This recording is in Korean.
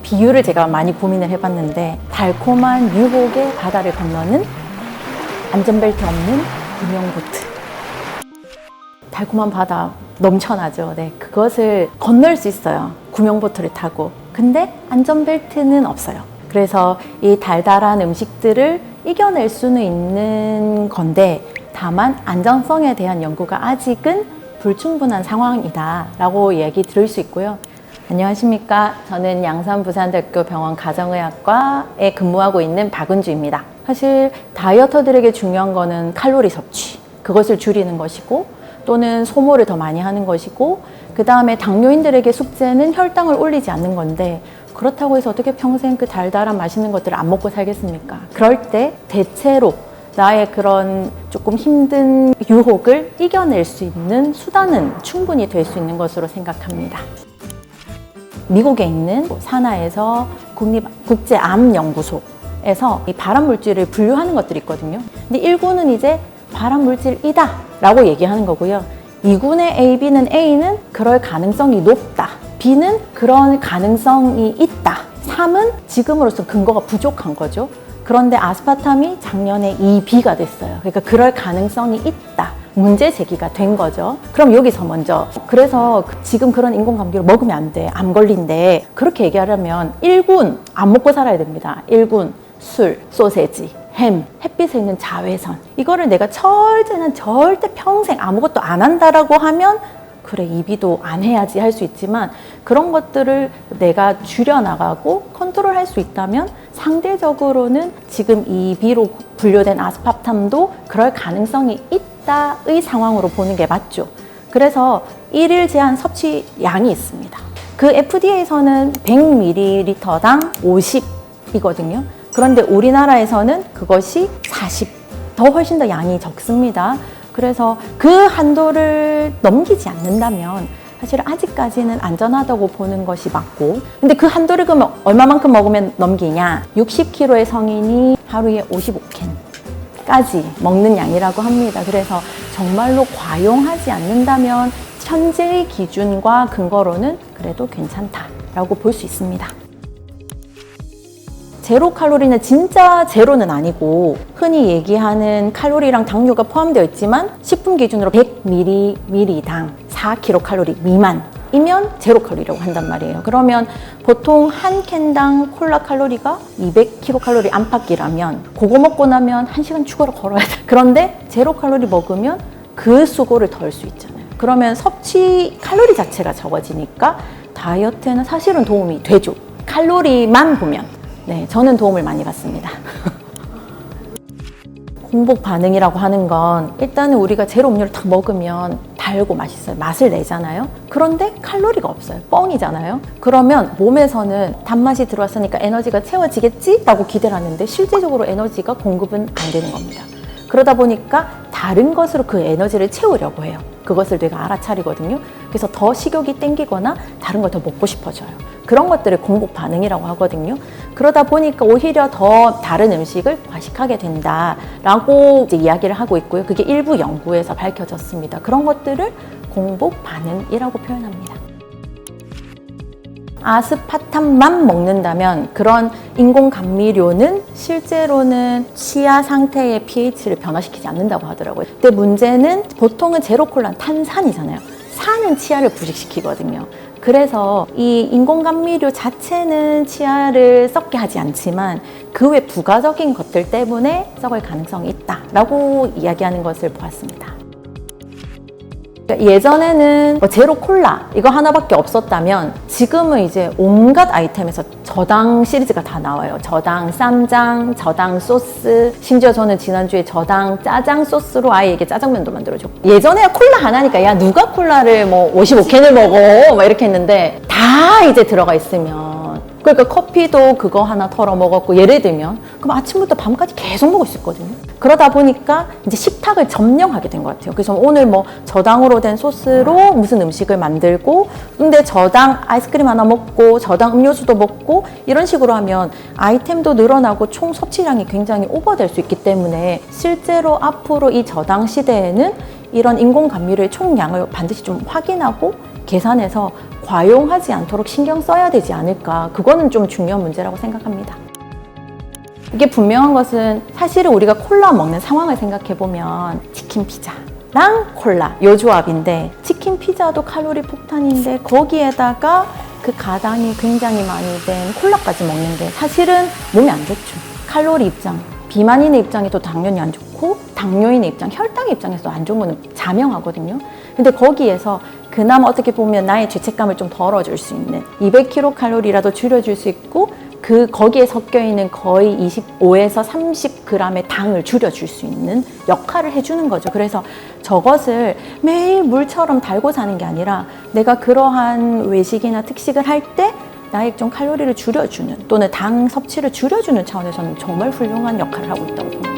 비유를 제가 많이 고민을 해봤는데 달콤한 유혹의 바다를 건너는 안전벨트 없는 구명보트. 달콤한 바다 넘쳐나죠. 네, 그것을 건널 수 있어요. 구명보트를 타고. 근데 안전벨트는 없어요. 그래서 이 달달한 음식들을 이겨낼 수는 있는 건데 다만 안전성에 대한 연구가 아직은 불충분한 상황이다 라고 얘기 들을 수 있고요. 안녕하십니까. 저는 양산 부산대학교 병원 가정의학과에 근무하고 있는 박은주입니다. 사실 다이어터들에게 중요한 거는 칼로리 섭취, 그것을 줄이는 것이고 또는 소모를 더 많이 하는 것이고 그 다음에 당뇨인들에게 숙제는 혈당을 올리지 않는 건데 그렇다고 해서 어떻게 평생 그 달달한 맛있는 것들을 안 먹고 살겠습니까? 그럴 때 대체로 나의 그런 조금 힘든 유혹을 이겨낼 수 있는 수단은 충분히 될 수 있는 것으로 생각합니다. 미국에 있는 산하에서 국립 국제암연구소에서 이 발암 물질을 분류하는 것들이 있거든요. 근데 1군은 이제 발암 물질이다 라고 얘기하는 거고요. 2군의 A, B는 A는 그럴 가능성이 높다. B는 그런 가능성이 있다. 3은 지금으로서 근거가 부족한 거죠. 그런데 아스파탐이 작년에 2B가 됐어요. 그러니까 그럴 가능성이 있다. 문제 제기가 된 거죠. 그럼 여기서 먼저 그래서 지금 그런 인공감기를 먹으면 안 돼. 암 걸린대. 그렇게 얘기하려면 1군 안 먹고 살아야 됩니다. 1군 술, 소세지, 햄, 햇빛에 있는 자외선. 이거를 내가 철저는 절대 평생 아무것도 안 한다라고 하면 그래 이비도 안 해야지 할 수 있지만 그런 것들을 내가 줄여나가고 컨트롤 할 수 있다면 상대적으로는 지금 이비로 분류된 아스파탐도 그럴 가능성이 있다 의 상황으로 보는 게 맞죠. 그래서 일일 제한 섭취 양이 있습니다. 그 FDA에서는 100ml당 50이거든요. 그런데 우리나라에서는 그것이 40, 더 훨씬 더 양이 적습니다. 그래서 그 한도를 넘기지 않는다면 사실 아직까지는 안전하다고 보는 것이 맞고 근데 그 한도를 그러면 얼마만큼 먹으면 넘기냐 60kg의 성인이 하루에 55캔 까지 먹는 양이라고 합니다. 그래서 정말로 과용하지 않는다면 현재의 기준과 근거로는 그래도 괜찮다라고 볼 수 있습니다. 제로 칼로리는 진짜 제로는 아니고 흔히 얘기하는 칼로리랑 당류가 포함되어 있지만 식품 기준으로 100ml당 4kcal 미만 이면 제로 칼로리라고 한단 말이에요. 그러면 보통 한 캔당 콜라 칼로리가 200kcal 안팎이라면 그거 먹고 나면 1시간 추가로 걸어야 돼. 그런데 제로 칼로리 먹으면 그 수고를 덜 수 있잖아요. 그러면 섭취 칼로리 자체가 적어지니까 다이어트에는 사실은 도움이 되죠. 칼로리만 보면. 네, 저는 도움을 많이 받습니다. 공복 반응이라고 하는 건 일단은 우리가 제로 음료를 딱 먹으면 달고 맛있어요. 맛을 내잖아요. 그런데 칼로리가 없어요. 뻥이잖아요. 그러면 몸에서는 단맛이 들어왔으니까 에너지가 채워지겠지? 라고 기대를 하는데 실제적으로 에너지가 공급은 안 되는 겁니다. 그러다 보니까 다른 것으로 그 에너지를 채우려고 해요. 그것을 뇌가 알아차리거든요. 그래서 더 식욕이 땡기거나 다른 걸 더 먹고 싶어져요. 그런 것들을 공복 반응이라고 하거든요. 그러다 보니까 오히려 더 다른 음식을 과식하게 된다라고 이제 이야기를 하고 있고요. 그게 일부 연구에서 밝혀졌습니다. 그런 것들을 공복 반응이라고 표현합니다. 아스파탐만 먹는다면 그런 인공 감미료는 실제로는 치아 상태의 pH를 변화시키지 않는다고 하더라고요. 근데 문제는 보통은 제로콜라 탄산이잖아요. 산은 치아를 부식시키거든요. 그래서 이 인공 감미료 자체는 치아를 썩게 하지 않지만 그 외 부가적인 것들 때문에 썩을 가능성이 있다라고 이야기하는 것을 보았습니다. 예전에는 뭐 제로 콜라 이거 하나밖에 없었다면 지금은 이제 온갖 아이템에서 저당 시리즈가 다 나와요. 저당 쌈장, 저당 소스, 심지어 저는 지난주에 저당 짜장 소스로 아이에게 짜장면도 만들어줬고 예전에 콜라 하나니까 야 누가 콜라를 뭐 55캔을 먹어 막 이렇게 했는데 다 이제 들어가 있으면 그러니까 커피도 그거 하나 털어 먹었고 예를 들면 그럼 아침부터 밤까지 계속 먹을 수 있거든요. 그러다 보니까 이제 식탁을 점령하게 된 것 같아요. 그래서 오늘 뭐 저당으로 된 소스로 무슨 음식을 만들고 근데 저당 아이스크림 하나 먹고 저당 음료수도 먹고 이런 식으로 하면 아이템도 늘어나고 총 섭취량이 굉장히 오버될 수 있기 때문에 실제로 앞으로 이 저당 시대에는 이런 인공 감미료의 총량을 반드시 좀 확인하고 계산해서 과용하지 않도록 신경 써야 되지 않을까. 그거는 좀 중요한 문제라고 생각합니다. 이게 분명한 것은 사실은 우리가 콜라 먹는 상황을 생각해 보면 치킨 피자 랑 콜라 요 조합인데 치킨 피자도 칼로리 폭탄인데 거기에다가 그 가당이 굉장히 많이 된 콜라까지 먹는데 사실은 몸에 안 좋죠. 칼로리 입장, 비만인의 입장에도 당연히 안 좋고 당뇨인의 입장, 혈당의 입장에서도 안 좋은 거는 자명하거든요. 근데 거기에서 그나마 어떻게 보면 나의 죄책감을 좀 덜어줄 수 있는 200kcal라도 줄여줄 수 있고 그 거기에 섞여 있는 거의 25에서 30g의 당을 줄여줄 수 있는 역할을 해주는 거죠. 그래서 저것을 매일 물처럼 달고 사는 게 아니라 내가 그러한 외식이나 특식을 할 때 나의 좀 칼로리를 줄여주는 또는 당 섭취를 줄여주는 차원에서는 정말 훌륭한 역할을 하고 있다고 봅니다.